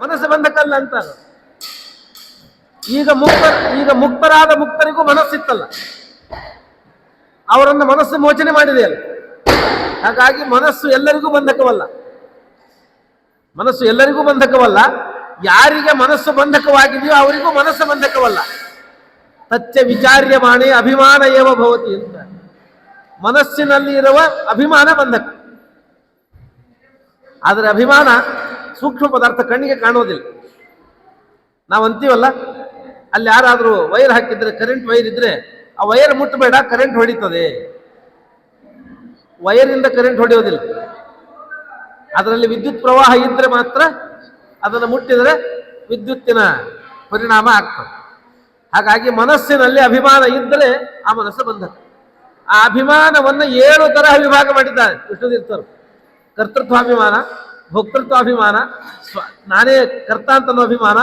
ಮನಸ್ಸು ಬಂಧಕಲ್ಲ ಅಂತ. ಅದು. ಈಗ ಮುಕ್ತ, ಈಗ ಮುಕ್ತರಾದ ಮುಕ್ತರಿಗೂ ಮನಸ್ಸಿತ್ತಲ್ಲ. ಅವರನ್ನು ಮನಸ್ಸು ಮೋಚನೆ ಮಾಡಿದೆಯಲ್ಲ ಹಾಗಾಗಿ ಮನಸ್ಸು ಎಲ್ಲರಿಗೂ ಬಂಧಕವಲ್ಲ. ಮನಸ್ಸು ಎಲ್ಲರಿಗೂ ಬಂಧಕವಲ್ಲ. ಯಾರಿಗೆ ಮನಸ್ಸು ಬಂಧಕವಾಗಿದೆಯೋ ಅವರಿಗೂ ಮನಸ್ಸು ಬಂಧಕವಲ್ಲ. ತಚ್ಚ ವಿಚಾರ್ಯಮಾಣೆ ಅಭಿಮಾನ ಏವ ಭವತಿ ಅಂತ. ಮನಸ್ಸಿನಲ್ಲಿ ಇರುವ ಅಭಿಮಾನ ಬಂಧಕ. ಆದರೆ ಅಭಿಮಾನ ಸೂಕ್ಷ್ಮ ಪದಾರ್ಥ ಕಣ್ಣಿಗೆ ಕಾಣೋದಿಲ್ಲ ನಾವು ಅಂತೀವಲ್ಲ, ಅಲ್ಲಿ ಯಾರಾದರೂ ವೈರ್ ಹಾಕಿದ್ರೆ ಕರೆಂಟ್ ವೈರ್ ಇದ್ರೆ, ಆ ವೈರ್ ಮುಟ್ಟಬೇಡ ಕರೆಂಟ್ ಹೊಡಿತದೆ. ವೈರಿಂದ ಕರೆಂಟ್ ಹೊಡೆಯೋದಿಲ್ಲ ಅದರಲ್ಲಿ ವಿದ್ಯುತ್ ಪ್ರವಾಹ ಇದ್ರೆ ಮಾತ್ರ ಅದನ್ನು ಮುಟ್ಟಿದರೆ ವಿದ್ಯುತ್ತಿನ ಪರಿಣಾಮ ಆಗ್ತದೆ. ಹಾಗಾಗಿ ಮನಸ್ಸಿನಲ್ಲಿ ಅಭಿಮಾನ ಇದ್ದರೆ ಆ ಮನಸ್ಸು ಬಂಧಕ ಆ ಅಭಿಮಾನವನ್ನು ಏಳು ತರಹ ವಿಭಾಗ ಮಾಡಿದ್ದಾರೆ. ವಿಷ್ಣುತೀರ್ಥರು. ಕರ್ತೃತ್ವಾಭಿಮಾನ ಭೋಕ್ತೃತ್ವಾಭಿಮಾನ ಸ್ವ, ನಾನೇ ಕರ್ತ ಅಂತ ಅನ್ನೋ ಅಭಿಮಾನ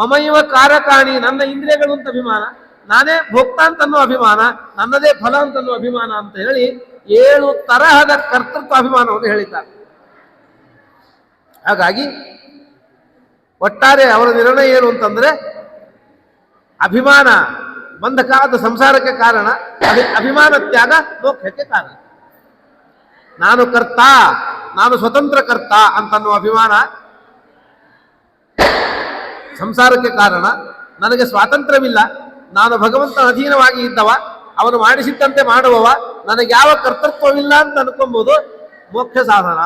ಮಮೈವ ಕಾರಕಾಣಿ, ನನ್ನ ಇಂದ್ರಿಯಗಳು ಅಂತ ಅಭಿಮಾನ, ನಾನೇ ಭೋಕ್ತ ಅಂತ ಅನ್ನೋ ಅಭಿಮಾನ, ನನ್ನದೇ ಫಲ ಅಂತ ಅನ್ನೋ ಅಭಿಮಾನ ಅಂತ ಹೇಳಿ ಏಳು ತರಹದ ಕರ್ತೃತ್ವ ಅಭಿಮಾನವನ್ನು ಹೇಳಿದ್ದಾರೆ. ಹಾಗಾಗಿ ಒಟ್ಟಾರೆ ಅವರ ನಿರ್ಣಯ ಏನು ಅಂತಂದ್ರೆ ಅಭಿಮಾನ ಬಂಧಕಾದ ಸಂಸಾರಕ್ಕೆ ಕಾರಣ, ಅಭಿ, ಅಭಿಮಾನ ತ್ಯಾಗ ಮೋಕ್ಷಕ್ಕೆ ಕಾರಣ. ನಾನು ಕರ್ತ ನಾನು ಸ್ವತಂತ್ರ ಕರ್ತ ಅಂತನ್ನುವ ಅಭಿಮಾನ ಸಂಸಾರಕ್ಕೆ ಕಾರಣ. ನನಗೆ ಸ್ವಾತಂತ್ರ್ಯವಿಲ್ಲ. ನಾನು ಭಗವಂತನ ಅಧೀನವಾಗಿ ಇದ್ದವ. ಅವನು ಮಾಡಿಸಿದ್ದಂತೆ ಮಾಡುವವ. ನನಗೆ ಯಾವ ಕರ್ತೃತ್ವವಿಲ್ಲ ಅಂತ ಅನ್ಕೊಂಬೋದು. ಮೋಕ್ಷ ಸಾಧನ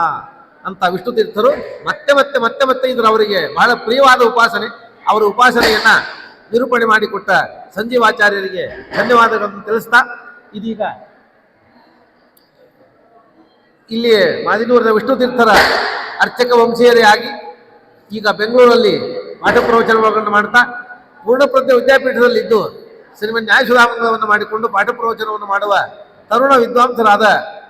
ಅಂತ ವಿಷ್ಣು ತೀರ್ಥರು ಮತ್ತೆ ಮತ್ತೆ ಮತ್ತೆ ಮತ್ತೆ ಇದ್ರ ಅವರಿಗೆ ಬಹಳ ಪ್ರಿಯವಾದ ಉಪಾಸನೆ. ಅವರ ಉಪಾಸನೆಯನ್ನ ನಿರೂಪಣೆ ಮಾಡಿಕೊಟ್ಟ ಸಂಜೀವಾಚಾರ್ಯರಿಗೆ ಧನ್ಯವಾದಗಳನ್ನು ತಿಳಿಸ್ತಾ ಇದೀಗ ಇಲ್ಲಿ ಮಾದಿನೂರಿನ ವಿಷ್ಣು ತೀರ್ಥರ ಅರ್ಚಕ ವಂಶೀಯರೇ ಆಗಿ ಈಗ ಬೆಂಗಳೂರಲ್ಲಿ ಪಾಠ ಪ್ರವಚನಗಳನ್ನು ಮಾಡ್ತಾ ಪೂರ್ಣಪ್ರಜ್ಞ ವಿದ್ಯಾಪೀಠದಲ್ಲಿ ಇದ್ದು ಶ್ರೀಮನ್ ನ್ಯಾಯಸುಧಾಮವನ್ನು ಮಾಡಿಕೊಂಡು ಪಾಠ ಪ್ರವಚನವನ್ನು ಮಾಡುವ ತರುಣ ವಿದ್ವಾಂಸರಾದ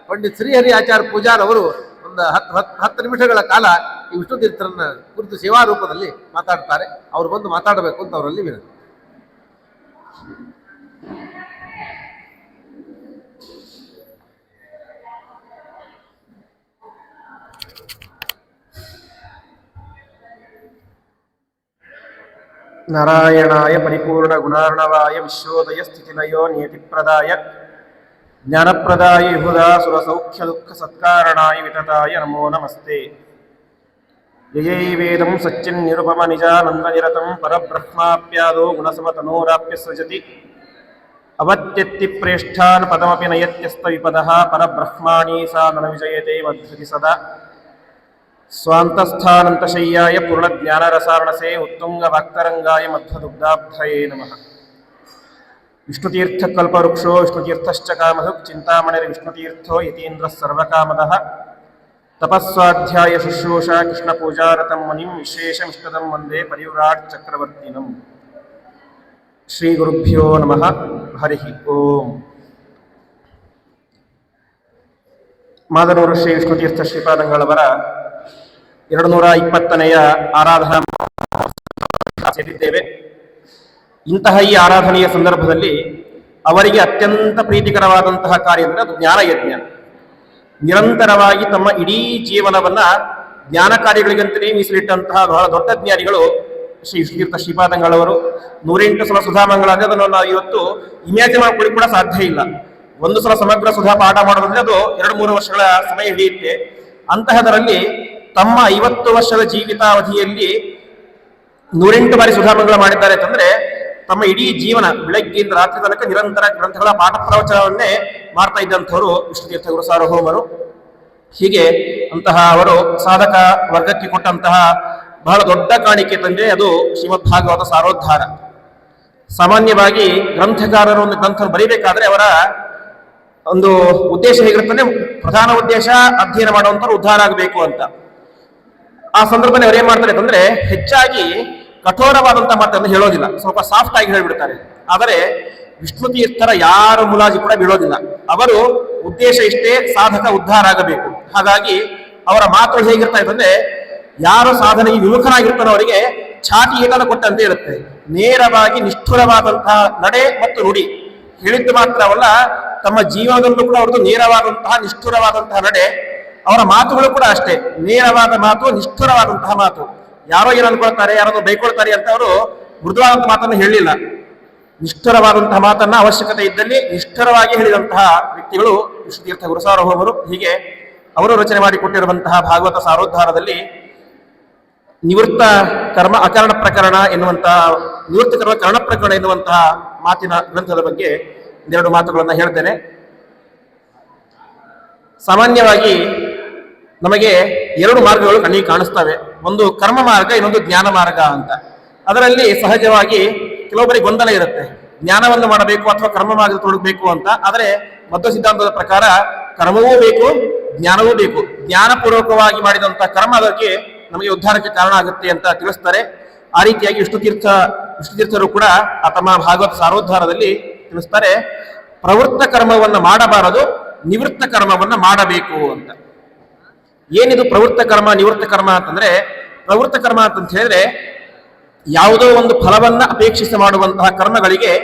ಪಂಡಿತ್ ಶ್ರೀಹರಿ ಆಚಾರ್ಯ ಪೂಜಾರ್ ಅವರು ಒಂದು ಹತ್ತು ಹತ್ತು ಹತ್ತು ನಿಮಿಷಗಳ ಕಾಲ ಈ ವಿಷ್ಣು ತೀರ್ಥರನ್ನ ಕುರಿತು ಸೇವಾ ರೂಪದಲ್ಲಿ ಮಾತಾಡ್ತಾರೆ. ಅವರು ಬಂದು ಮಾತಾಡಬೇಕು ಅಂತ ಅವರಲ್ಲಿ ವಿನಂತಿ. నారాయణాయ పరిపూర్ణ గుణార్ణవాయ విశ్వోదయ స్థితిలయో నియతిప్రదాయ జ్ఞానప్రదాయ యుహుదా సురసౌఖ్య దుఃఖ సత్కారణాయ వితతాయ నమో నమస్తే యయైవేదం సత్యం నిరుపమ నిజానంద నిరతం పరబ్రహ్మాప్యాదో గుణసమతనోరాప్య సృజతి అవత్యత్తి ప్రేష్టాన్ పదమపి నయత్యస్త విపద పరబ్రహ్మాణీ సా నన విజయతే మధ్యతి సదా ಸ್ವಾಂತಸ್ಥಾನಂತಶಯ್ಯಾಯ ಪೂರ್ಣಜ್ಞಾನರಸಾರಣಸೆ ಉತ್ತುಂಗಭಕ್ತರಂಗಾಯ ಮಧ್ವದುಗ್ಧಾಬ್ಧಯೇ ನಮಃ ವಿಷ್ಣುತೀರ್ಥಕಲ್ಪವೃಕ್ಷೋ ವಿಷ್ಣುತೀರ್ಥಶ್ಚ ಕಾಮಧುಕ್ ಚಿಂತಾಮಣಿರ್ ವಿಷ್ಣುತೀರ್ಥೋ ಯತೀಂದ್ರಃ ಸರ್ವಕಾಮದಃ ತಪಸ್ವಾಧ್ಯಾಯ ಶುಶ್ರೂಷಾ ಕೃಷ್ಣಪೂಜಾರತಂ ಮುನಿಂ ವಿಶೇಷಮಿಷ್ಟದಂ ವಂದೇ ಪರಿವ್ರಾಟ್ ಚಕ್ರವರ್ತಿನಂ ಶ್ರೀ ಗುರುಭ್ಯೋ ನಮಃ ಹರಿ ಓಂ ಮಾದನೂರು ಶ್ರೀ ವಿಷ್ಣುತೀರ್ಥ ಶ್ರೀಪಾದಂಗಳವರ ಎರಡು ನೂರ ಇಪ್ಪತ್ತನೆಯ ಆರಾಧನಾ ಸೇರಿದ್ದೇವೆ. ಇಂತಹ ಈ ಆರಾಧನೆಯ ಸಂದರ್ಭದಲ್ಲಿ ಅವರಿಗೆ ಅತ್ಯಂತ ಪ್ರೀತಿಕರವಾದಂತಹ ಕಾರ್ಯ ಅಂದರೆ ಅದು ಜ್ಞಾನಯಜ್ಞ ನಿರಂತರವಾಗಿ ತಮ್ಮ ಇಡೀ ಜೀವನವನ್ನ ಜ್ಞಾನ ಕಾರ್ಯಗಳಿಗಂತಲೇ ಮೀಸಲಿಟ್ಟಂತಹ ಬಹಳ ದೊಡ್ಡ ಜ್ಞಾನಿಗಳು ಶ್ರೀ ಶ್ರೀತೀರ್ಥ ಶ್ರೀಪಾದಂಗಳವರು. ನೂರೆಂಟು ಸಲ ಸುಧಾಮಂಗಳ ಅಂದ್ರೆ ಅದನ್ನು ನಾವು ಇವತ್ತು ಇಮ್ಯಾಜಿನ್ ಮಾಡ್ಕೊಳ್ಳಿ ಕೂಡ ಸಾಧ್ಯ ಇಲ್ಲ. ಒಂದು ಸಲ ಸಮಗ್ರ ಸುಧಾ ಪಾಠ ಮಾಡೋದಂದ್ರೆ ಅದು ಎರಡು ಮೂರು ವರ್ಷಗಳ ಸಮಯ ಹಿಡಿಯುತ್ತೆ. ಅಂತಹದರಲ್ಲಿ ತಮ್ಮ ಐವತ್ತು ವರ್ಷದ ಜೀವಿತಾವಧಿಯಲ್ಲಿ ನೂರೆಂಟು ಬಾರಿ ಸುಧಾರಣೆಗಳು ಮಾಡಿದ್ದಾರೆ ಅಂತಂದ್ರೆ ತಮ್ಮ ಇಡೀ ಜೀವನ ಬೆಳಗ್ಗೆಯಿಂದ ರಾತ್ರಿ ತನಕ ನಿರಂತರ ಗ್ರಂಥಗಳ ಪಾಠ ಪ್ರವಚನವನ್ನೇ ಮಾಡ್ತಾ ಇದ್ದಂಥವರು ವಿಷ್ಣುತೀರ್ಥ ಗುರು ಸಾರ್ವಭೌಮರು ಹೀಗೆ ಅಂತಹ ಅವರು ಸಾಧಕ ವರ್ಗಕ್ಕೆ ಕೊಟ್ಟಂತಹ ಬಹಳ ದೊಡ್ಡ ಕಾಣಿಕೆ ತಂದೆ ಅದು ಶ್ರೀಮದ್ ಭಾಗವತ ಸಾರೋದ್ಧಾರ. ಸಾಮಾನ್ಯವಾಗಿ ಗ್ರಂಥಕಾರರು ಒಂದು ಗ್ರಂಥ ಬರೀಬೇಕಾದ್ರೆ ಅವರ ಒಂದು ಉದ್ದೇಶ ಹೇಗಿರುತ್ತದೆ ಪ್ರಧಾನ ಉದ್ದೇಶ ಅಧ್ಯಯನ ಮಾಡುವಂಥವ್ರು ಉದ್ಧಾರ ಆಗಬೇಕು ಅಂತ. ಆ ಸಂದರ್ಭದಲ್ಲಿ ಅವ್ರು ಏನ್ ಮಾಡ್ತಾರೆ ಅಂತಂದ್ರೆ ಹೆಚ್ಚಾಗಿ ಕಠೋರವಾದಂತ ಮಾತನ್ನು ಹೇಳೋದಿಲ್ಲ. ಸ್ವಲ್ಪ ಸಾಫ್ಟ್ ಆಗಿ ಹೇಳ್ಬಿಡ್ತಾರೆ. ಆದರೆ ವಿಷ್ಣು ತೀರ್ಥರ ಯಾರ ಮುಲಾಜಿ ಕೂಡ ಬೀಳೋದಿಲ್ಲ. ಅವರು ಉದ್ದೇಶ ಇಷ್ಟೇ ಸಾಧಕ ಉದ್ಧಾರ ಆಗಬೇಕು. ಹಾಗಾಗಿ ಅವರ ಮಾತು ಹೇಗಿರ್ತಾ ಇದ್ರೆ ಯಾರು ಸಾಧನೆಗೆ ವಿಮುಖನಾಗಿರ್ತಾನೋ ಅವರಿಗೆ ಛಾತಿ ಏಟನ್ನು ಕೊಟ್ಟಂತೆ ಇರುತ್ತೆ ನೇರವಾಗಿ ನಿಷ್ಠುರವಾದಂತಹ ನಡೆ ಮತ್ತು ನುಡಿ. ಹೇಳಿದ್ದು ಮಾತ್ರವಲ್ಲ, ತಮ್ಮ ಜೀವನದಲ್ಲೂ ಕೂಡ ಅವ್ರದ್ದು ನೇರವಾದಂತಹ ನಿಷ್ಠುರವಾದಂತಹ ನಡೆ ಅವರ ಮಾತುಗಳು ಕೂಡ ಅಷ್ಟೇ. ನೇರವಾದ ಮಾತು, ನಿಷ್ಠುರವಾದಂತಹ ಮಾತು. ಯಾರೋ ಏನು ಅನ್ಕೊಳ್ತಾರೆ ಯಾರನ್ನು ಬೈಕೊಳ್ತಾರೆ ಅಂತ ಅವರು ಮೃದುವಾದಂಥ ಮಾತನ್ನು ಹೇಳಲಿಲ್ಲ. ನಿಷ್ಠುರವಾದಂತಹ ಮಾತನ್ನ ಅವಶ್ಯಕತೆ ಇದ್ದಲ್ಲಿ ನಿಷ್ಠರವಾಗಿ ಹೇಳಿದಂತಹ ವ್ಯಕ್ತಿಗಳು ವಿಷ್ಣುತೀರ್ಥ ಗುರುಸಾರ್ವಭೌಮರು ಹೀಗೆ ಅವರು ರಚನೆ ಮಾಡಿಕೊಟ್ಟಿರುವಂತಹ ಭಾಗವತ ಸಾರೋದ್ಧಾರದಲ್ಲಿ ನಿವೃತ್ತ ಕರ್ಮ ಅಕರಣ ಪ್ರಕರಣ ಎನ್ನುವಂತಹ, ನಿವೃತ್ತ ಕರ್ಮ ಕರ್ಣ ಪ್ರಕರಣ ಎನ್ನುವಂತಹ ಮಾತಿನ ಗ್ರಂಥದ ಬಗ್ಗೆ ಒಂದೆರಡು ಮಾತುಗಳನ್ನು ಹೇಳ್ತೇನೆ. ಸಾಮಾನ್ಯವಾಗಿ ನಮಗೆ ಎರಡು ಮಾರ್ಗಗಳು ಕಣ್ಣಿಗೆ ಕಾಣಿಸ್ತವೆ. ಒಂದು ಕರ್ಮ ಮಾರ್ಗ, ಇನ್ನೊಂದು ಜ್ಞಾನ ಮಾರ್ಗ ಅಂತ. ಅದರಲ್ಲಿ ಸಹಜವಾಗಿ ಕೆಲವೊಬ್ಬರಿಗೆ ಗೊಂದಲ ಇರುತ್ತೆ. ಜ್ಞಾನವನ್ನು ಮಾಡಬೇಕು ಅಥವಾ ಕರ್ಮ ಮಾರ್ಗ ತೊಡಗಬೇಕು ಅಂತ. ಆದರೆ ಮಧ್ವ ಸಿದ್ಧಾಂತದ ಪ್ರಕಾರ ಕರ್ಮವೂ ಬೇಕು, ಜ್ಞಾನವೂ ಬೇಕು. ಜ್ಞಾನಪೂರ್ವಕವಾಗಿ ಮಾಡಿದಂಥ ಕರ್ಮ ಅದಕ್ಕೆ ನಮಗೆ ಉದ್ಧಾರಕ್ಕೆ ಕಾರಣ ಆಗುತ್ತೆ ಅಂತ ತಿಳಿಸ್ತಾರೆ. ಆ ರೀತಿಯಾಗಿ ವಿಷ್ಣುತೀರ್ಥ ವಿಷ್ಣುತೀರ್ಥರು ಕೂಡ ಆ ತಮ್ಮ ಭಾಗವತ ಸಾರೋದ್ಧಾರದಲ್ಲಿ ತಿಳಿಸ್ತಾರೆ. ಪ್ರವೃತ್ತ ಕರ್ಮವನ್ನು ಮಾಡಬಾರದು, ನಿವೃತ್ತ ಕರ್ಮವನ್ನು ಮಾಡಬೇಕು ಅಂತ. ಏನಿದು ಪ್ರವೃತ್ತ ಕರ್ಮ, ನಿವೃತ್ತ ಕರ್ಮ ಅಂತಂದ್ರೆ, ಪ್ರವೃತ್ತ ಕರ್ಮ ಅಂತ ಹೇಳಿದ್ರೆ, ಯಾವುದೋ ಒಂದು ಫಲವನ್ನ ಅಪೇಕ್ಷಿಸಿ ಮಾಡುವಂತಹ ಕರ್ಮಗಳಿಗೆ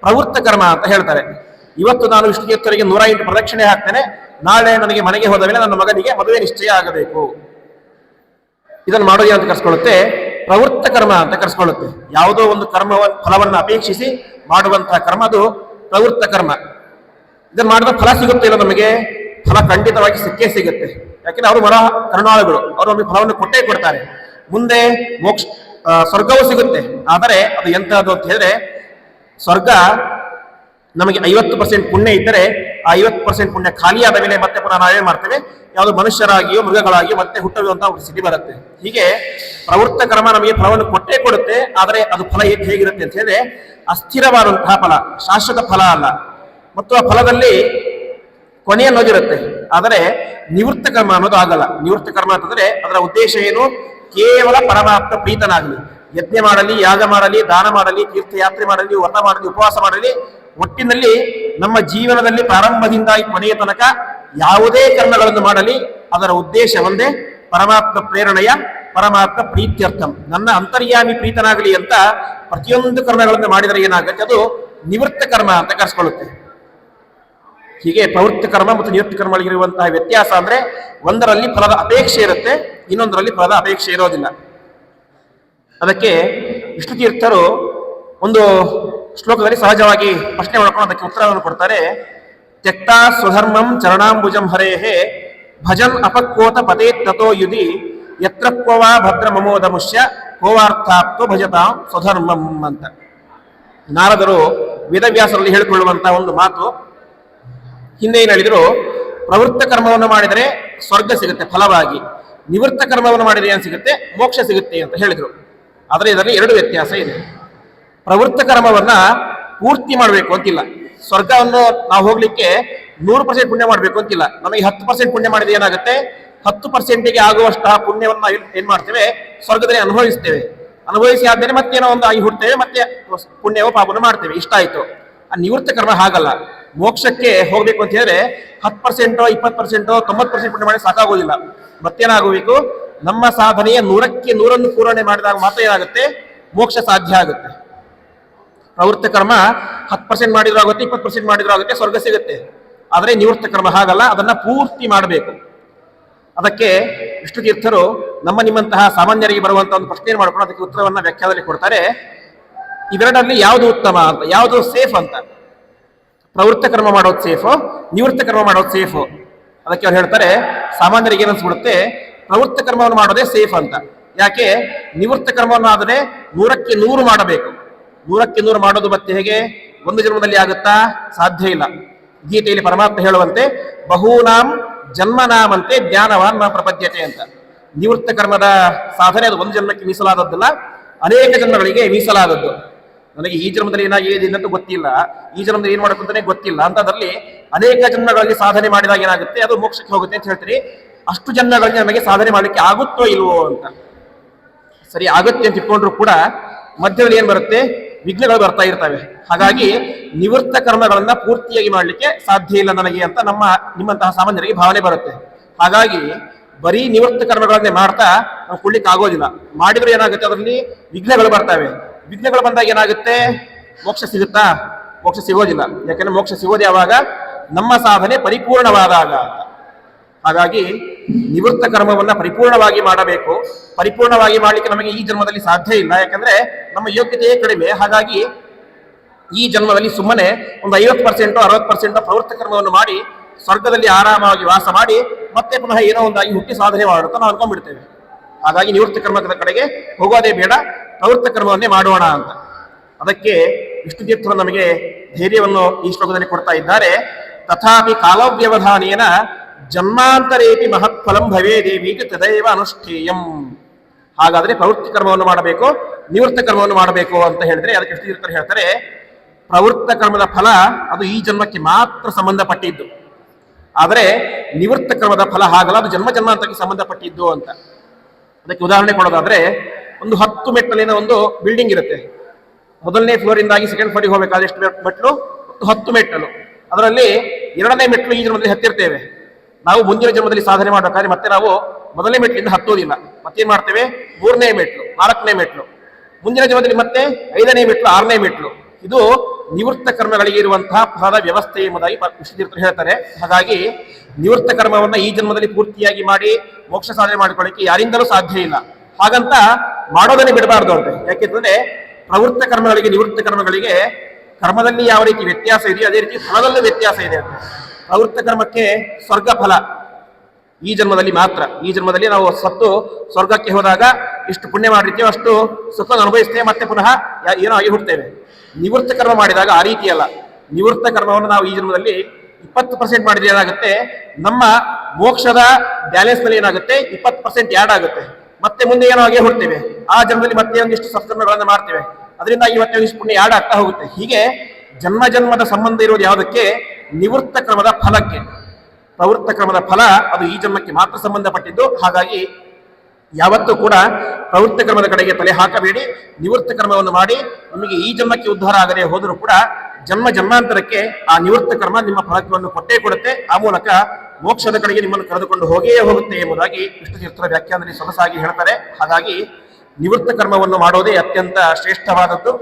ಪ್ರವೃತ್ತ ಕರ್ಮ ಅಂತ ಹೇಳ್ತಾರೆ. ಇವತ್ತು ನಾನು ವಿಷ್ಣುತೀರ್ಥರಿಗೆ ನೂರ ಎಂಟು ಪ್ರದಕ್ಷಿಣೆ ಹಾಕ್ತೇನೆ. ನಾಳೆ ನನಗೆ ಮನೆಗೆ ಹೋದ ಮೇಲೆ ನನ್ನ ಮಗನಿಗೆ ಮದುವೆ ನಿಶ್ಚಯ ಆಗಬೇಕು. ಇದನ್ನು ಮಾಡೋದು ಅಂತ ಕರ್ಸ್ಕೊಳ್ಳುತ್ತೆ? ಪ್ರವೃತ್ತ ಕರ್ಮ ಅಂತ ಕರ್ಸ್ಕೊಳ್ಳುತ್ತೆ. ಯಾವುದೋ ಒಂದು ಕರ್ಮ ಫಲವನ್ನು ಅಪೇಕ್ಷಿಸಿ ಮಾಡುವಂತಹ ಕರ್ಮ ಅದು ಪ್ರವೃತ್ತ ಕರ್ಮ. ಇದನ್ನು ಮಾಡಿದ ಫಲ ಸಿಗುತ್ತೆ ಇಲ್ಲ ನಮಗೆ? ಫಲ ಖಂಡಿತವಾಗಿ ಸಿಕ್ಕೇ ಸಿಗುತ್ತೆ. ಯಾಕೆಂದ್ರೆ ಅವರು ಮರ ಕರುಣಾಳುಗಳು. ಅವರು ನಮಗೆ ಫಲವನ್ನು ಕೊಟ್ಟೇ ಕೊಡ್ತಾರೆ. ಮುಂದೆ ಮೋಕ್ಷ ಸ್ವರ್ಗವೂ ಸಿಗುತ್ತೆ. ಆದರೆ ಅದು ಎಂತಹದ್ದು ಅಂತ ಹೇಳಿದ್ರೆ, ಸ್ವರ್ಗ ನಮಗೆ ಐವತ್ತು ಪರ್ಸೆಂಟ್ ಪುಣ್ಯ ಇದ್ದರೆ, ಆ ಐವತ್ತು ಪರ್ಸೆಂಟ್ ಪುಣ್ಯ ಖಾಲಿಯಾದ ಮೇಲೆ ಮತ್ತೆ ಪುನಃ ನಾವೇ ಮಾಡ್ತೇವೆ? ಯಾವುದು ಮನುಷ್ಯರಾಗಿಯೋ, ಮೃಗಗಳಾಗಿಯೋ ಮತ್ತೆ ಹುಟ್ಟುವಂತ ಒಂದು ಸ್ಥಿತಿ ಬರುತ್ತೆ. ಹೀಗೆ ಪ್ರವೃತ್ತ ಕರ್ಮ ನಮಗೆ ಫಲವನ್ನು ಕೊಟ್ಟೇ ಕೊಡುತ್ತೆ. ಆದರೆ ಅದು ಫಲ ಹೇಗೆ ಹೇಗಿರುತ್ತೆ ಅಂತ ಹೇಳಿದ್ರೆ, ಅಸ್ಥಿರವಾದಂತಹ ಫಲ, ಶಾಶ್ವತ ಫಲ ಅಲ್ಲ. ಮತ್ತು ಆ ಫಲದಲ್ಲಿ ಕೊನೆ ಅನ್ನೋದಿರುತ್ತೆ ಆದರೆ ನಿವೃತ್ತ ಕರ್ಮ ಅನ್ನೋದು ಆಗಲ್ಲ. ನಿವೃತ್ತ ಕರ್ಮ ಅಂತಂದ್ರೆ ಅದರ ಉದ್ದೇಶ ಏನು? ಕೇವಲ ಪರಮಾಪ್ತ ಪ್ರೀತನಾಗಲಿ. ಯಜ್ಞ ಮಾಡಲಿ, ಯಾಗ ಮಾಡಲಿ, ದಾನ ಮಾಡಲಿ, ತೀರ್ಥಯಾತ್ರೆ ಮಾಡಲಿ, ವರ್ಣ ಮಾಡಲಿ, ಉಪವಾಸ ಮಾಡಲಿ, ಒಟ್ಟಿನಲ್ಲಿ ನಮ್ಮ ಜೀವನದಲ್ಲಿ ಪ್ರಾರಂಭದಿಂದ ಕೊನೆಯ ತನಕ ಯಾವುದೇ ಕರ್ಮಗಳನ್ನು ಮಾಡಲಿ. ಅದರ ಉದ್ದೇಶ ಒಂದೇ, ಪರಮಾತ್ಮ ಪ್ರೇರಣೆಯ, ಪರಮಾತ್ಮ ಪ್ರೀತ್ಯರ್ಥಂ. ನನ್ನ ಅಂತರ್ಯಾಮಿ ಪ್ರೀತನಾಗಲಿ ಅಂತ ಪ್ರತಿಯೊಂದು ಕರ್ಮಗಳನ್ನು ಮಾಡಿದರೆ ಏನಾಗುತ್ತೆ? ಅದು ನಿವೃತ್ತ ಕರ್ಮ ಅಂತ ಕರೆಸ್ಕೊಳ್ಳುತ್ತೆ. ಹೀಗೆ ಪ್ರವೃತ್ತಿ ಕರ್ಮ ಮತ್ತು ನಿವೃತ್ತಿ ಕರ್ಮಗಳಿರುವಂತಹ ವ್ಯತ್ಯಾಸ ಅಂದ್ರೆ ಒಂದರಲ್ಲಿ ಫಲದ ಅಪೇಕ್ಷೆ ಇರುತ್ತೆ, ಇನ್ನೊಂದರಲ್ಲಿ ಫಲದ ಅಪೇಕ್ಷೆ ಇರೋದಿಲ್ಲ. ಅದಕ್ಕೆ ವಿಷ್ಣು ತೀರ್ಥರು ಒಂದು ಶ್ಲೋಕದಲ್ಲಿ ಸಹಜವಾಗಿ ಪ್ರಶ್ನೆ ಮಾಡ್ಕೊಂಡು ಅದಕ್ಕೆ ಉತ್ತರವನ್ನು ಕೊಡ್ತಾರೆ. ತೆಕ್ತಾ ಸ್ವಧರ್ಮಂ ಚರಣಾಂಬುಜಂ ಹರೇಹೇ ಭಜನ್ ಅಪಕ್ವೋತ ಪದೇ ತಥೋ ಯುಧಿ ಯತ್ರ ಕೋವಾ ಭದ್ರ ಮಮೋದ ಮುಷ್ಯ ಕೋವಾರ್ಥಾಪ್ತೋ ಭಜತಾಂ ಸ್ವಧರ್ಮಂ ಅಂತ. ನಾರದರು ವೇದವ್ಯಾಸರಲ್ಲಿ ಹೇಳಿಕೊಳ್ಳುವಂತಹ ಒಂದು ಮಾತು ಹಿಂದೆ ಏನು ಹೇಳಿದ್ರು? ಪ್ರವೃತ್ತ ಕರ್ಮವನ್ನು ಮಾಡಿದರೆ ಸ್ವರ್ಗ ಸಿಗುತ್ತೆ, ಫಲವಾಗಿ. ನಿವೃತ್ತ ಕರ್ಮವನ್ನು ಮಾಡಿದರೆ ಏನು ಸಿಗುತ್ತೆ? ಮೋಕ್ಷ ಸಿಗುತ್ತೆ ಅಂತ ಹೇಳಿದರು. ಆದರೆ ಇದರಲ್ಲಿ ಎರಡು ವ್ಯತ್ಯಾಸ ಇದೆ. ಪ್ರವೃತ್ತ ಕರ್ಮವನ್ನು ಪೂರ್ತಿ ಮಾಡಬೇಕು ಅಂತಿಲ್ಲ. ಸ್ವರ್ಗವನ್ನು ನಾವು ಹೋಗ್ಲಿಕ್ಕೆ ನೂರು ಪರ್ಸೆಂಟ್ ಪುಣ್ಯ ಮಾಡಬೇಕು ಅಂತಿಲ್ಲ. ನಮಗೆ ಹತ್ತು ಪರ್ಸೆಂಟ್ ಪುಣ್ಯ ಮಾಡಿದ್ರೆ ಏನಾಗುತ್ತೆ? ಹತ್ತು ಪರ್ಸೆಂಟಿಗೆ ಆಗುವಷ್ಟು ಪುಣ್ಯವನ್ನು ಏನ್ ಮಾಡ್ತೇವೆ? ಸ್ವರ್ಗದಲ್ಲಿ ಅನುಭವಿಸ್ತೇವೆ. ಅನುಭವಿಸಿ ಆದ್ಮೇಲೆ ಮತ್ತೇನೋ ಒಂದು ಆಗಿ ಹುಡ್ತೇವೆ ಮತ್ತೆ ಪುಣ್ಯವೋ ಪಾಪನೋ ಮಾಡ್ತೇವೆ. ಇಷ್ಟ ಆಯಿತು. ಆ ನಿವೃತ್ತ ಕರ್ಮ ಹಾಗಲ್ಲ. ಮೋಕ್ಷಕ್ಕೆ ಹೋಗ್ಬೇಕು ಅಂತ ಹೇಳಿದ್ರೆ ಹತ್ತು ಪರ್ಸೆಂಟೋ ಇಪ್ಪತ್ತು ಪರ್ಸೆಂಟೋ ತೊಂಬತ್ತು ಪರ್ಸೆಂಟ್ ಪುಣ್ಯ ಮಾಡಿ ಸಾಕಾಗೋದಿಲ್ಲ. ಮತ್ತೇನಾಗಬೇಕು? ನಮ್ಮ ಸಾಧನೆಯ ನೂರಕ್ಕೆ ನೂರನ್ನು ಪೂರಣೆ ಮಾಡಿದಾಗ ಮಾತ್ರ ಏನಾಗುತ್ತೆ? ಮೋಕ್ಷ ಸಾಧ್ಯ ಆಗುತ್ತೆ. ಪ್ರವೃತ್ತ ಕರ್ಮ ಹತ್ತು ಪರ್ಸೆಂಟ್ ಮಾಡಿದ್ರೂ ಆಗುತ್ತೆ, ಇಪ್ಪತ್ತು ಪರ್ಸೆಂಟ್ ಮಾಡಿದ್ರೂ ಆಗುತ್ತೆ, ಸ್ವರ್ಗ ಸಿಗುತ್ತೆ. ಆದರೆ ನಿವೃತ್ತ ಕರ್ಮ ಹಾಗಲ್ಲ, ಅದನ್ನ ಪೂರ್ತಿ ಮಾಡಬೇಕು. ಅದಕ್ಕೆ ವಿಷ್ಣು ತೀರ್ಥರು ನಮ್ಮ ನಿಮ್ಮಂತಹ ಸಾಮಾನ್ಯರಿಗೆ ಬರುವಂತಹ ಒಂದು ಪ್ರಶ್ನೆ ಮಾಡಿಕೊಂಡು ಅದಕ್ಕೆ ಉತ್ತರವನ್ನು ವ್ಯಾಖ್ಯಾನದಲ್ಲಿ ಕೊಡ್ತಾರೆ. ಇವೆರಡರಲ್ಲಿ ಯಾವುದು ಉತ್ತಮ ಅಂತ, ಯಾವುದು ಸೇಫ್ ಅಂತ? ಪ್ರವೃತ್ತ ಕರ್ಮ ಮಾಡೋದು ಸೇಫು ನಿವೃತ್ತ ಕರ್ಮ ಮಾಡೋದು ಸೇಫು ಅದಕ್ಕೆ ಅವ್ರು ಹೇಳ್ತಾರೆ, ಸಾಮಾನ್ಯರಿಗೆ ಏನನ್ಸ್ಬಿಡುತ್ತೆ ಪ್ರವೃತ್ತ ಕರ್ಮವನ್ನು ಮಾಡೋದೇ ಸೇಫ್ ಅಂತ. ಯಾಕೆ? ನಿವೃತ್ತ ಕರ್ಮವನ್ನು ಆದರೆ ನೂರಕ್ಕೆ ನೂರು ಮಾಡಬೇಕು. ನೂರಕ್ಕೆ ನೂರು ಮಾಡೋದು ಮತ್ತೆ ಹೇಗೆ? ಒಂದು ಜನ್ಮದಲ್ಲಿ ಆಗುತ್ತಾ? ಸಾಧ್ಯ ಇಲ್ಲ. ಗೀತೆಯಲ್ಲಿ ಪರಮಾತ್ಮ ಹೇಳುವಂತೆ, ಬಹೂನಾಂ ಜನ್ಮನಾಮಂತೆ ಜ್ಞಾನವಾನ್ನ ಪ್ರಪದ್ಯತೆ ಅಂತ. ನಿವೃತ್ತ ಕರ್ಮದ ಸಾಧನೆ ಅದು ಒಂದು ಜನ್ಮಕ್ಕೆ ಮೀಸಲಾದದ್ದಲ್ಲ, ಅನೇಕ ಜನ್ಮಗಳಿಗೆ ಮೀಸಲಾದದ್ದು. ನನಗೆ ಈ ಜನ್ಮದಲ್ಲಿ ಏನಾಗಿದೆ ಅಂತ ಗೊತ್ತಿಲ್ಲ. ಈ ಜನ್ಮದಲ್ಲಿ ಏನ್ ಮಾಡಬೇಕು ಅಂತಾನೆ ಗೊತ್ತಿಲ್ಲ. ಅಂತದ್ರಲ್ಲಿ ಅನೇಕ ಜನ್ಮಗಳಲ್ಲಿ ಸಾಧನೆ ಮಾಡಿದಾಗ ಏನಾಗುತ್ತೆ? ಅದು ಮೋಕ್ಷಕ್ಕೆ ಹೋಗುತ್ತೆ ಅಂತ ಹೇಳ್ತೀರಿ. ಅಷ್ಟು ಜನ್ಮಗಳಲ್ಲಿ ನಮಗೆ ಸಾಧನೆ ಮಾಡಲಿಕ್ಕೆ ಆಗುತ್ತೋ ಇಲ್ವೋ ಅಂತ. ಸರಿ, ಆಗುತ್ತೆ ಅಂತ ಇಟ್ಕೊಂಡ್ರು ಕೂಡ ಮಧ್ಯದಲ್ಲಿ ಏನ್ ಬರುತ್ತೆ? ವಿಘ್ನಗಳು ಬರ್ತಾ ಇರ್ತವೆ. ಹಾಗಾಗಿ ನಿವೃತ್ತ ಕರ್ಮಗಳನ್ನ ಪೂರ್ತಿಯಾಗಿ ಮಾಡಲಿಕ್ಕೆ ಸಾಧ್ಯ ಇಲ್ಲ ನನಗೆ ಅಂತ ನಮ್ಮ, ನಿಮ್ಮಂತಹ ಸಾಮಾನ್ಯರಿಗೆ ಭಾವನೆ ಬರುತ್ತೆ. ಹಾಗಾಗಿ ಬರೀ ನಿವೃತ್ತ ಕರ್ಮಗಳನ್ನೇ ಮಾಡ್ತಾ ನಾವು ಕೊಡ್ಲಿಕ್ಕೆ ಆಗೋದಿಲ್ಲ ಮಾಡಿದ್ರೆ ಏನಾಗುತ್ತೆ? ಅದರಲ್ಲಿ ವಿಘ್ನಗಳು ಬರ್ತವೆ. ವಿಘ್ನಗಳು ಬಂದಾಗ ಏನಾಗುತ್ತೆ? ಮೋಕ್ಷ ಸಿಗುತ್ತಾ? ಮೋಕ್ಷ ಸಿಗೋದಿಲ್ಲ. ಯಾಕಂದ್ರೆ ಮೋಕ್ಷ ಸಿಗೋದು ಯಾವಾಗ? ನಮ್ಮ ಸಾಧನೆ ಪರಿಪೂರ್ಣವಾದಾಗ. ಹಾಗಾಗಿ ನಿವೃತ್ತ ಕರ್ಮವನ್ನ ಪರಿಪೂರ್ಣವಾಗಿ ಮಾಡಬೇಕು. ಪರಿಪೂರ್ಣವಾಗಿ ಮಾಡಲಿಕ್ಕೆ ನಮಗೆ ಈ ಜನ್ಮದಲ್ಲಿ ಸಾಧ್ಯ ಇಲ್ಲ. ಯಾಕಂದ್ರೆ ನಮ್ಮ ಯೋಗ್ಯತೆಯೇ ಕಡಿಮೆ. ಹಾಗಾಗಿ ಈ ಜನ್ಮದಲ್ಲಿ ಸುಮ್ಮನೆ ಒಂದು ಐವತ್ತು ಪರ್ಸೆಂಟ್, ಅರವತ್ತು ಪರ್ಸೆಂಟ್ ಪ್ರವೃತ್ತ ಕರ್ಮವನ್ನು ಮಾಡಿ, ಸ್ವರ್ಗದಲ್ಲಿ ಆರಾಮವಾಗಿ ವಾಸ ಮಾಡಿ, ಮತ್ತೆ ಪುನಃ ಏನೋ ಒಂದಾಗಿ ಹುಟ್ಟಿ ಸಾಧನೆ ಮಾಡುತ್ತಾ ನಾವು ಅನ್ಕೊಂಡ್ಬಿಡ್ತೇವೆ. ಹಾಗಾಗಿ ನಿವೃತ್ತ ಕರ್ಮದ ಕಡೆಗೆ ಹೋಗೋದೇ ಬೇಡ. ಪ್ರವೃತ್ತ ಕರ್ಮವನ್ನೇ ಮಾಡೋಣ ಅಂತ. ಅದಕ್ಕೆ ವಿಷ್ಣು ತೀರ್ಥರು ನಮಗೆ ಧೈರ್ಯವನ್ನು ಈ ಶ್ಲೋಕದಲ್ಲಿ ಕೊಡ್ತಾ ಇದ್ದಾರೆ. ತಥಾಪಿ ಕಾಲವ್ಯವಧಾನೇನ ಜನ್ಮಾಂತರೇಪಿ ಮಹತ್ಫಲಂ ಭವೇ ದೇವಿಗೆ ತದೈವ ಅನುಷ್ಠೇಯಂ. ಹಾಗಾದ್ರೆ ಪ್ರವೃತ್ತಿ ಕರ್ಮವನ್ನು ಮಾಡಬೇಕು, ನಿವೃತ್ತ ಕರ್ಮವನ್ನು ಮಾಡಬೇಕು ಅಂತ ಹೇಳಿದ್ರೆ ಅದಕ್ಕೆ ವಿಷ್ಣು ತೀರ್ಥರು ಹೇಳ್ತಾರೆ, ಪ್ರವೃತ್ತ ಕರ್ಮದ ಫಲ ಅದು ಈ ಜನ್ಮಕ್ಕೆ ಮಾತ್ರ ಸಂಬಂಧಪಟ್ಟಿದ್ದು. ಆದರೆ ನಿವೃತ್ತ ಕರ್ಮದ ಫಲ ಹಾಗಲ್ಲ, ಅದು ಜನ್ಮ ಜನ್ಮಾಂತರಕ್ಕೆ ಸಂಬಂಧಪಟ್ಟಿದ್ದು ಅಂತ. ಅದಕ್ಕೆ ಉದಾಹರಣೆ ಕೊಡೋದಾದ್ರೆ ಒಂದು ಹತ್ತು ಮೆಟ್ಟಲಿನ ಒಂದು ಬಿಲ್ಡಿಂಗ್ ಇರುತ್ತೆ. ಮೊದಲನೇ ಫ್ಲೋರಿಂದಾಗಿ ಸೆಕೆಂಡ್ ಫ್ಲೋರಿಗೆ ಹೋಗಬೇಕಾದ್ರೆ ಎಷ್ಟು ಮೆಟ್- ಮೆಟ್ಲು ಹತ್ತು ಮೆಟ್ಟಲು. ಅದರಲ್ಲಿ ಎರಡನೇ ಮೆಟ್ಲು ಈ ಜನ್ಮದಲ್ಲಿ ಹತ್ತಿರ್ತೇವೆ. ನಾವು ಮುಂದಿನ ಜನ್ಮದಲ್ಲಿ ಸಾಧನೆ ಮಾಡಬೇಕಾದ್ರೆ ಮತ್ತೆ ನಾವು ಮೊದಲನೇ ಮೆಟ್ಲಿಂದ ಹತ್ತೋದಿಲ್ಲ. ಮತ್ತೇನು ಮಾಡ್ತೇವೆ? ಮೂರನೇ ಮೆಟ್ಲು ನಾಲ್ಕನೇ ಮೆಟ್ಲು ಮುಂದಿನ ಜನ್ಮದಲ್ಲಿ ಮತ್ತೆ ಐದನೇ ಮೆಟ್ಲು ಆರನೇ ಮೆಟ್ಲು ಇದು ನಿವೃತ್ತ ಕರ್ಮಗಳಿಗೆ ಇರುವಂತಹ ಫಲದ ವ್ಯವಸ್ಥೆ ಎಂಬುದಾಗಿ ವಿಶ್ವತೀರ್ಥರು ಹೇಳ್ತಾರೆ. ಹಾಗಾಗಿ ನಿವೃತ್ತ ಕರ್ಮವನ್ನು ಈ ಜನ್ಮದಲ್ಲಿ ಪೂರ್ತಿಯಾಗಿ ಮಾಡಿ ಮೋಕ್ಷ ಸಾಧನೆ ಮಾಡಿಕೊಳ್ಳಿಕ್ಕೆ ಯಾರಿಂದಲೂ ಸಾಧ್ಯ ಇಲ್ಲ. ಹಾಗಂತ ಮಾಡೋದನ್ನೇ ಬಿಡಬಾರ್ದು ಅಂತೆ ಯಾಕೆಂತಂದ್ರೆ ಪ್ರವೃತ್ತ ಕರ್ಮಗಳಿಗೆ, ನಿವೃತ್ತ ಕರ್ಮಗಳಿಗೆ ಕರ್ಮದಲ್ಲಿ ಯಾವ ರೀತಿ ವ್ಯತ್ಯಾಸ ಇದೆಯೋ ಅದೇ ರೀತಿ ಫಲದಲ್ಲೂ ವ್ಯತ್ಯಾಸ ಇದೆ ಅಂತ. ಪ್ರವೃತ್ತ ಕರ್ಮಕ್ಕೆ ಸ್ವರ್ಗ ಫಲ. ಈ ಜನ್ಮದಲ್ಲಿ ಮಾತ್ರ. ಈ ಜನ್ಮದಲ್ಲಿ ನಾವು ಸತ್ತು ಸ್ವರ್ಗಕ್ಕೆ ಹೋದಾಗ ಇಷ್ಟು ಪುಣ್ಯ ಮಾಡಿರ್ತೀವೋ ಅಷ್ಟು ಸುಖ ಅನುಭವಿಸ್ತೇವೆ, ಮತ್ತೆ ಪುನಃ ಏನೋ ಆಗಿ ಹುಡ್ತೇವೆ ನಿವೃತ್ತ ಕರ್ಮ ಮಾಡಿದಾಗ ಆ ರೀತಿ ಅಲ್ಲ. ನಿವೃತ್ತ ಕರ್ಮವನ್ನು ನಾವು ಈ ಜನ್ಮದಲ್ಲಿ ಇಪ್ಪತ್ತು ಪರ್ಸೆಂಟ್ ಮಾಡಿದ್ರೆ ಏನಾಗುತ್ತೆ? ನಮ್ಮ ಮೋಕ್ಷದ ಬ್ಯಾಲೆನ್ಸ್ನಲ್ಲಿ ಏನಾಗುತ್ತೆ? ಇಪ್ಪತ್ತು ಪರ್ಸೆಂಟ್ ಆಗುತ್ತೆ. ಮತ್ತೆ ಮುಂದೆ ಏನೋ ಹಾಗೆ ಹುಡ್ತೇವೆ ಆ ಜನ್ಮದಲ್ಲಿ ಮತ್ತೆ ಒಂದಿಷ್ಟು ಸತ್ಕರ್ಮಗಳನ್ನು ಮಾಡ್ತೇವೆ. ಅದರಿಂದ ಮತ್ತೆ ಒಂದಿಷ್ಟು ಪುಣ್ಯ ಯಾಡ ಆಗ್ತಾ ಹೋಗುತ್ತೆ. ಹೀಗೆ ಜನ್ಮ ಜನ್ಮದ ಸಂಬಂಧ ಇರೋದು ಯಾವುದಕ್ಕೆ? ನಿವೃತ್ತ ಕ್ರಮದ ಫಲಕ್ಕೆ. ಪ್ರವೃತ್ತ ಕ್ರಮದ ಫಲ ಅದು ಈ ಜನ್ಮಕ್ಕೆ ಮಾತ್ರ ಸಂಬಂಧಪಟ್ಟಿದ್ದು. ಹಾಗಾಗಿ ಯಾವತ್ತೂ ಕೂಡ ಪ್ರವೃತ್ತ ಕ್ರಮದ ಕಡೆಗೆ ತಲೆ ಹಾಕಬೇಡಿ. ನಿವೃತ್ತ ಕ್ರಮವನ್ನು ಮಾಡಿ ನಿಮಗೆ ಈ ಜನ್ಮಕ್ಕೆ ಉದ್ಧಾರ ಆಗದೆ ಹೋದರೂ ಕೂಡ ಜನ್ಮ ಜನ್ಮಾಂತರಕ್ಕೆ ಆ ನಿವೃತ್ತ ಕರ್ಮ ನಿಮ್ಮ ಫಲಕವನ್ನು ಕೊಟ್ಟೇ ಕೊಡುತ್ತೆ. ಆ ಮೂಲಕ ಮೋಕ್ಷದ ಕಡೆಗೆ ನಿಮ್ಮನ್ನು ಕರೆದುಕೊಂಡು ಹೋಗಿಯೇ ಹೋಗುತ್ತೆ ಎಂಬುದಾಗಿ ವಿಷ್ಣು ತೀರ್ಥರ ವ್ಯಾಖ್ಯಾನದಲ್ಲಿ ಸೊಗಸಾಗಿ ಹೇಳ್ತಾರೆ. ಹಾಗಾಗಿ ನಿವೃತ್ತ ಕರ್ಮವನ್ನು ಮಾಡೋದೇ ಅತ್ಯಂತ ಶ್ರೇಷ್ಠವಾದದ್ದು.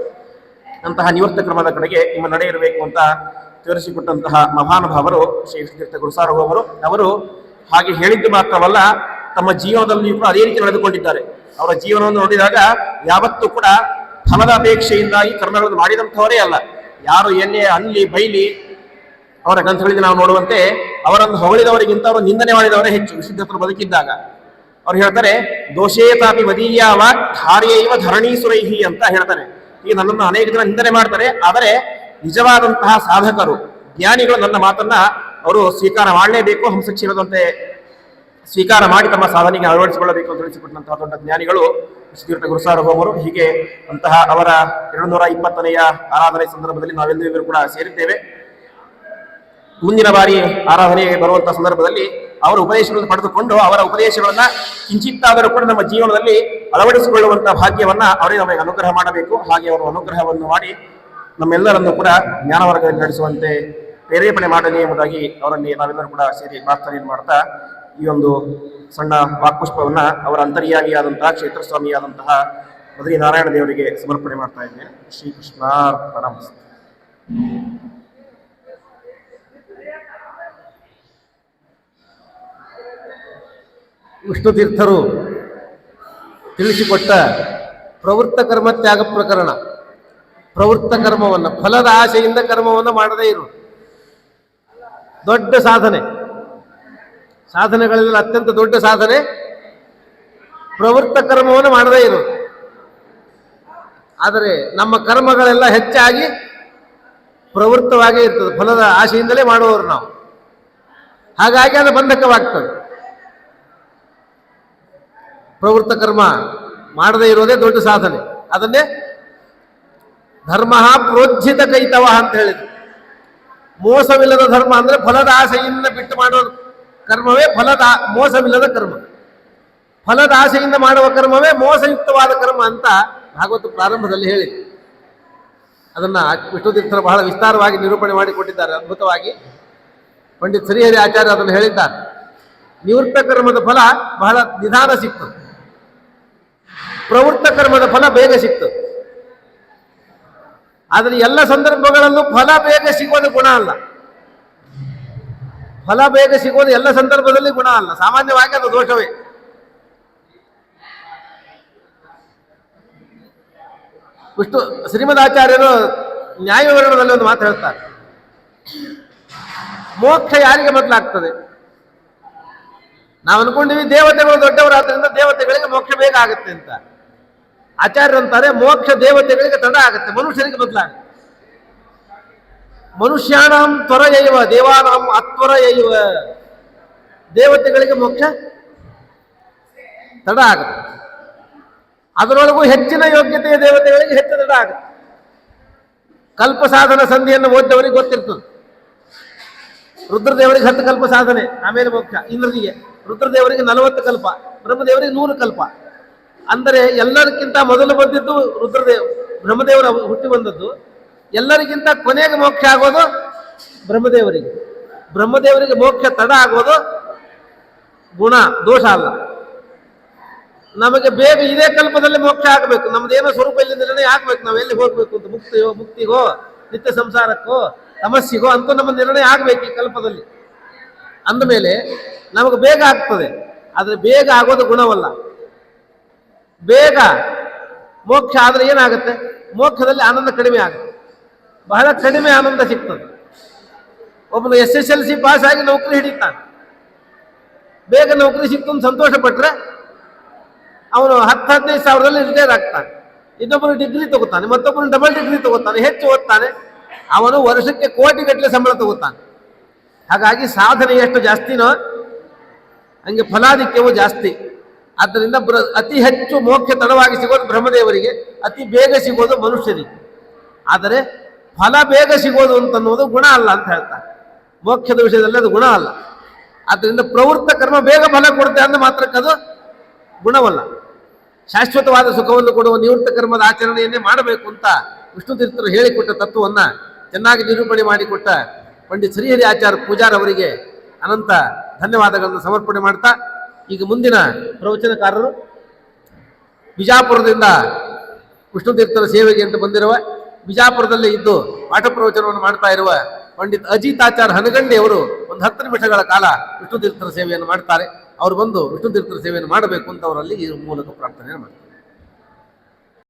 ಅಂತಹ ನಿವೃತ್ತ ಕ್ರಮದ ಕಡೆಗೆ ನಿಮ್ಮ ನಡೆ ಇರಬೇಕು ಅಂತ ತೋರಿಸಿಕೊಟ್ಟಂತಹ ಮಹಾನುಭಾವರು ಶ್ರೀ ವಿಷ್ಣುತೀರ್ಥ ಗುರುಸಾರ್ವಭೌಮರು ಅವರು. ಹಾಗೆ ಹೇಳಿದ್ದು ಮಾತ್ರವಲ್ಲ, ತಮ್ಮ ಜೀವನದಲ್ಲಿಯೂ ಕೂಡ ಅದೇ ರೀತಿ ನಡೆದುಕೊಂಡಿದ್ದಾರೆ. ಅವರ ಜೀವನವನ್ನು ನೋಡಿದಾಗ ಯಾವತ್ತೂ ಕೂಡ ಫಲದ ಅಪೇಕ್ಷೆಯಿಂದಾಗಿ ಕರ್ಮಗಳನ್ನು ಮಾಡಿದಂಥವರೇ ಅಲ್ಲ. ಯಾರು ಎಣ್ಣೆ ಅಲ್ಲಿ ಬೈಲಿ ಅವರ ಗ್ರಂಥಗಳಿಗೆ ನಾವು ನೋಡುವಂತೆ ಅವರನ್ನು ಹೊಗಳಿದವರಿಗಿಂತ ಅವರು ನಿಂದನೆ ಮಾಡಿದವರೇ ಹೆಚ್ಚು. ವಿಶುದ್ಧತರು ಬದುಕಿದ್ದಾಗ ಅವ್ರು ಹೇಳ್ತಾರೆ ದೋಷೇತಾಪಿ ವದೀಯಾವ ಧಾರ್ಯೈವ ಧರಣೀಸುರೈಹಿ ಅಂತ ಹೇಳ್ತಾರೆ. ಈಗ ನನ್ನನ್ನು ಅನೇಕ ಜನ ನಿಂದನೆ ಮಾಡ್ತಾರೆ, ಆದರೆ ನಿಜವಾದಂತಹ ಸಾಧಕರು, ಜ್ಞಾನಿಗಳು ನನ್ನ ಮಾತನ್ನ ಅವರು ಸ್ವೀಕಾರ ಮಾಡಲೇಬೇಕು, ಹಂಸಕ್ಷೀರದಂತೆ ಸ್ವೀಕಾರ ಮಾಡಿ ತಮ್ಮ ಸಾಧನೆಗೆ ಅಳವಡಿಸಿಕೊಳ್ಳಬೇಕು ಅಂತ ತಿಳಿಸಿಕೊಟ್ಟಂತಹ ದೊಡ್ಡ ಜ್ಞಾನಿಗಳು ಶ್ರೀತೀರ್ಥ ಗುರುಸಾರ್ವಭೌಮರು ಹೀಗೆ ಅಂತಹ ಅವರ ಎರಡು ನೂರ ಇಪ್ಪತ್ತನೆಯ ಆರಾಧನೆ ಸಂದರ್ಭದಲ್ಲಿ ನಾವೆಲ್ಲರೂ ಕೂಡ ಸೇರಿದ್ದೇವೆ. ಮುಂದಿನ ಬಾರಿ ಆರಾಧನೆಗೆ ಬರುವಂತಹ ಸಂದರ್ಭದಲ್ಲಿ ಅವರ ಉಪದೇಶಗಳನ್ನು ಪಡೆದುಕೊಂಡು ಅವರ ಉಪದೇಶಗಳನ್ನ ಕಿಂಚಿತ್ತಾದರೂ ಕೂಡ ನಮ್ಮ ಜೀವನದಲ್ಲಿ ಅಳವಡಿಸಿಕೊಳ್ಳುವಂತಹ ಭಾಗ್ಯವನ್ನ ಅವರೇ ನಮಗೆ ಅನುಗ್ರಹ ಮಾಡಬೇಕು. ಹಾಗೆ ಅವರು ಅನುಗ್ರಹವನ್ನು ಮಾಡಿ ನಮ್ಮೆಲ್ಲರನ್ನು ಕೂಡ ಜ್ಞಾನ ವರ್ಗದಲ್ಲಿ ನಡೆಸುವಂತೆ ಪ್ರೇರೇಪಣೆ ಮಾಡಲಿ ಎಂಬುದಾಗಿ ಅವರಲ್ಲಿ ನಾವೆಲ್ಲರೂ ಕೂಡ ಸೇರಿ ಪ್ರಾರ್ಥನೆಯನ್ನು ಮಾಡ್ತಾ ಈ ಒಂದು ಸಣ್ಣ ವಾಕ್ಪುಷ್ಪವನ್ನ ಅವರ ಅಂತರ್ಯಾಮಿಯಾದಂತಹ ಕ್ಷೇತ್ರಸ್ವಾಮಿಯಾದಂತಹ ಬದ್ರಿ ನಾರಾಯಣ ದೇವರಿಗೆ ಸಮರ್ಪಣೆ ಮಾಡ್ತಾ ಇದ್ದೇನೆ. ಶ್ರೀಕೃಷ್ಣಾರ್ಪಣ ವಿಷ್ಣು ತೀರ್ಥರು ತಿಳಿಸಿಕೊಟ್ಟ ಪ್ರವೃತ್ತ ಕರ್ಮ ತ್ಯಾಗ ಪ್ರಕರಣ. ಪ್ರವೃತ್ತ ಕರ್ಮವನ್ನು, ಫಲದ ಆಶೆಯಿಂದ ಕರ್ಮವನ್ನು ಮಾಡದೇ ಇರು. ದೊಡ್ಡ ಸಾಧನೆ. ಸಾಧನೆಗಳಲ್ಲಿ ಅತ್ಯಂತ ದೊಡ್ಡ ಸಾಧನೆ ಪ್ರವೃತ್ತ ಕರ್ಮವನ್ನು ಮಾಡದೇ ಇರು. ಆದರೆ ನಮ್ಮ ಕರ್ಮಗಳೆಲ್ಲ ಹೆಚ್ಚಾಗಿ ಪ್ರವೃತ್ತವಾಗೇ ಇರ್ತದೆ. ಫಲದ ಆಶೆಯಿಂದಲೇ ಮಾಡುವವರು ನಾವು. ಹಾಗಾಗಿ ಅದು ಬಂಧಕವಾಗ್ತದೆ. ಪ್ರವೃತ್ತ ಕರ್ಮ ಮಾಡದೇ ಇರೋದೇ ದೊಡ್ಡ ಸಾಧನೆ. ಅದನ್ನೇ ಧರ್ಮ ಪ್ರೋಜ್ಜಿತ ಕೈತವ ಅಂತ ಹೇಳಿದ್ರು. ಮೋಸವಿಲ್ಲದ ಧರ್ಮ ಅಂದ್ರೆ ಫಲದ ಆಸೆಯಿಂದ ಬಿಟ್ಟು ಮಾಡೋ ಕರ್ಮವೇ ಫಲದ, ಮೋಸವಿಲ್ಲದ ಕರ್ಮ. ಫಲದ ಆಸೆಯಿಂದ ಮಾಡುವ ಕರ್ಮವೇ ಮೋಸಯುಕ್ತವಾದ ಕರ್ಮ ಅಂತ ಭಾಗವತ ಪ್ರಾರಂಭದಲ್ಲಿ ಹೇಳಿ ಅದನ್ನ ವಿಷ್ಣುತೀರ್ಥರು ಬಹಳ ವಿಸ್ತಾರವಾಗಿ ನಿರೂಪಣೆ ಮಾಡಿಕೊಟ್ಟಿದ್ದಾರೆ. ಅದ್ಭುತವಾಗಿ ಪಂಡಿತ್ ಶ್ರೀಹರಿ ಆಚಾರ್ಯ ಅದನ್ನು ಹೇಳಿದ್ದಾರೆ. ನಿವೃತ್ತ ಕರ್ಮದ ಫಲ ಬಹಳ ನಿಧಾನ ಸಿಗ್ತದೆ ಪ್ರವೃತ್ತ ಕರ್ಮದ ಫಲ ಬೇಗ ಸಿಗ್ತದೆ ಆದರೆ ಎಲ್ಲ ಸಂದರ್ಭಗಳಲ್ಲೂ ಫಲ ಬೇಗ ಸಿಗೋದು ಗುಣ ಅಲ್ಲ. ಫಲ ಬೇಗ ಸಿಗೋದು ಎಲ್ಲ ಸಂದರ್ಭದಲ್ಲಿ ಗುಣ ಅಲ್ಲ. ಸಾಮಾನ್ಯವಾಗಿ ಅದು ದೋಷವೇ. ವಿಷ್ಣು ಶ್ರೀಮದಾಚಾರ್ಯರು ನ್ಯಾಯ ವಿವರಣದಲ್ಲಿ ಒಂದು ಮಾತು ಹೇಳ್ತಾರೆ. ಮೋಕ್ಷ ಯಾರಿಗೆ ಮೊದಲಾಗ್ತದೆ? ನಾವು ಅನ್ಕೊಂಡಿವಿ ದೇವತೆಗಳು ದೊಡ್ಡವರಾದ್ರಿಂದ ದೇವತೆಗಳಿಗೆ ಮೋಕ್ಷ ಬೇಗ ಆಗುತ್ತೆ ಅಂತ. ಆಚಾರ್ಯರು ಅಂತಾರೆ, ಮೋಕ್ಷ ದೇವತೆಗಳಿಗೆ ತಡ ಆಗುತ್ತೆ ಮನುಷ್ಯರಿಗೆ ಬದಲಾಗುತ್ತೆ ಮನುಷ್ಯಾನಾಂ ತ್ವರ ಯೈವ ದೇವಾನಾಂ ಅತ್ವರ ಯೈವ ದೇವತೆಗಳಿಗೆ ಮೋಕ್ಷ ತಡ ಆಗುತ್ತೆ. ಅದರೊಳಗೂ ಹೆಚ್ಚಿನ ಯೋಗ್ಯತೆಯ ದೇವತೆಗಳಿಗೆ ಹೆಚ್ಚು ತಡ ಆಗುತ್ತೆ. ಕಲ್ಪ ಸಾಧನ ಸಂಧಿಯನ್ನು ಓದ್ದವರಿಗೆ ಗೊತ್ತಿರ್ತದೆ. ರುದ್ರದೇವರಿಗೆ ಹತ್ತು ಕಲ್ಪ ಸಾಧನೆ, ಆಮೇಲೆ ಮೋಕ್ಷ, ಇಂದ್ರನಿಗೆ. ರುದ್ರದೇವರಿಗೆ ನಲವತ್ತು ಕಲ್ಪ, ಬ್ರಹ್ಮದೇವರಿಗೆ ನೂರು ಕಲ್ಪ. ಅಂದರೆ ಎಲ್ಲರಿಗಿಂತ ಮೊದಲು ಬಂದಿದ್ದು ರುದ್ರದೇವ್, ಬ್ರಹ್ಮದೇವರ ಹುಟ್ಟಿ ಬಂದದ್ದು. ಎಲ್ಲರಿಗಿಂತ ಕೊನೆಗೆ ಮೋಕ್ಷ ಆಗೋದು ಬ್ರಹ್ಮದೇವರಿಗೆ. ಬ್ರಹ್ಮದೇವರಿಗೆ ಮೋಕ್ಷ ತಡ ಆಗೋದು ಗುಣ, ದೋಷ ಅಲ್ಲ. ನಮಗೆ ಬೇಗ ಇದೇ ಕಲ್ಪದಲ್ಲಿ ಮೋಕ್ಷ ಆಗಬೇಕು. ನಮ್ದೇನೋ ಸ್ವರೂಪ ಇಲ್ಲಿ ನಿರ್ಣಯ ಆಗ್ಬೇಕು. ನಾವು ಎಲ್ಲಿ ಹೋಗ್ಬೇಕು ಅಂತ ಮುಕ್ತಿಯೋ, ಮುಕ್ತಿಗೋ, ನಿತ್ಯ ಸಂಸಾರಕ್ಕೋ, ತಮಸ್ಸಿಗೋ ಅಂತ ನಮ್ಮ ನಿರ್ಣಯ ಆಗ್ಬೇಕು ಈ ಕಲ್ಪದಲ್ಲಿ. ಅಂದಮೇಲೆ ನಮಗೆ ಬೇಗ ಆಗ್ತದೆ. ಆದರೆ ಬೇಗ ಆಗೋದು ಗುಣವಲ್ಲ. ಬೇಗ ಮೋಕ್ಷ ಆದರೆ ಏನಾಗುತ್ತೆ? ಮೋಕ್ಷದಲ್ಲಿ ಆನಂದ ಕಡಿಮೆ ಆಗುತ್ತೆ. ಬಹಳ ಕಡಿಮೆ ಆನಂದ ಸಿಗ್ತದೆ. ಒಬ್ಬನು S S L C pass ಆಗಿ ನೌಕರಿ ಹಿಡಿತಾನೆ. ಬೇಗ ನೌಕರಿ ಸಿಕ್ತು ಅಂತ ಸಂತೋಷ ಪಟ್ರೆ ಅವನು ಹತ್ತು ಹದಿನೈದು ಸಾವಿರದಲ್ಲಿ ರಿಟೈರ್ ಆಗ್ತಾನೆ. ಇನ್ನೊಬ್ಬರು ಡಿಗ್ರಿ ತಗೋತಾನೆ, ಮತ್ತೊಬ್ಬನು ಡಬಲ್ ಡಿಗ್ರಿ ತಗೋತಾನೆ, ಹೆಚ್ಚು ಓದ್ತಾನೆ. ಅವನು ವರ್ಷಕ್ಕೆ ಕೋಟಿ ಗಟ್ಟಲೆ ಸಂಬಳ ತಗೋತಾನೆ. ಹಾಗಾಗಿ ಸಾಧನೆ ಎಷ್ಟು ಜಾಸ್ತಿನೋ, ಹಂಗೆ ಫಲಾಧಿಕ್ಯವೂ ಜಾಸ್ತಿ. ಆದ್ದರಿಂದ ಬ್ರ, ಅತಿ ಹೆಚ್ಚು ಮೋಕ್ಷ ತಡವಾಗಿ ಸಿಗೋದು ಬ್ರಹ್ಮದೇವರಿಗೆ, ಅತಿ ಬೇಗ ಸಿಗೋದು ಮನುಷ್ಯರಿಗೆ. ಆದರೆ ಫಲ ಬೇಗ ಸಿಗೋದು ಅಂತನ್ನುವುದು ಗುಣ ಅಲ್ಲ ಅಂತ ಹೇಳ್ತಾರೆ. ಮೋಕ್ಷದ ವಿಷಯದಲ್ಲಿ ಅದು ಗುಣ ಅಲ್ಲ. ಆದ್ದರಿಂದ ಪ್ರವೃತ್ತ ಕರ್ಮ ಬೇಗ ಫಲ ಕೊಡುತ್ತೆ ಅಂದ ಮಾತ್ರಕ್ಕದು ಗುಣವಲ್ಲ. ಶಾಶ್ವತವಾದ ಸುಖವನ್ನು ಕೊಡುವ ನಿವೃತ್ತ ಕರ್ಮದ ಆಚರಣೆಯನ್ನೇ ಮಾಡಬೇಕು ಅಂತ ವಿಷ್ಣು ತೀರ್ಥರು ಹೇಳಿಕೊಟ್ಟ ತತ್ವವನ್ನು ಚೆನ್ನಾಗಿ ನಿರೂಪಣೆ ಮಾಡಿಕೊಟ್ಟ ಪಂಡಿತ್ ಶ್ರೀಹರಿ ಆಚಾರ್ಯ ಪೂಜಾರ್ ಅವರಿಗೆ ಅನಂತ ಧನ್ಯವಾದಗಳನ್ನು ಸಮರ್ಪಣೆ ಮಾಡ್ತಾ ಈಗ ಮುಂದಿನ ಪ್ರವಚನಕಾರರು ಬಿಜಾಪುರದಿಂದ ವಿಷ್ಣು ತೀರ್ಥರ ಸೇವೆಗೆ ಅಂತ ಬಂದಿರುವ, ಬಿಜಾಪುರದಲ್ಲಿ ಇದ್ದು ಪಾಠ ಪ್ರವಚನವನ್ನು ಮಾಡ್ತಾ ಇರುವ ಪಂಡಿತ್ ಅಜಿತಾಚಾರ್ ಹನಗಂಡಿ ಅವರು ಒಂದು ಹತ್ತು ನಿಮಿಷಗಳ ಕಾಲ ವಿಷ್ಣು ತೀರ್ಥರ ಸೇವೆಯನ್ನು ಮಾಡ್ತಾರೆ. ಅವರು ಬಂದು ವಿಷ್ಣು ತೀರ್ಥರ ಸೇವೆಯನ್ನು ಮಾಡಬೇಕು ಅಂತ ಅವರಲ್ಲಿ ಈ ಮೂಲಕ ಪ್ರಾರ್ಥನೆಯನ್ನು ಮಾಡ್ತಾರೆ.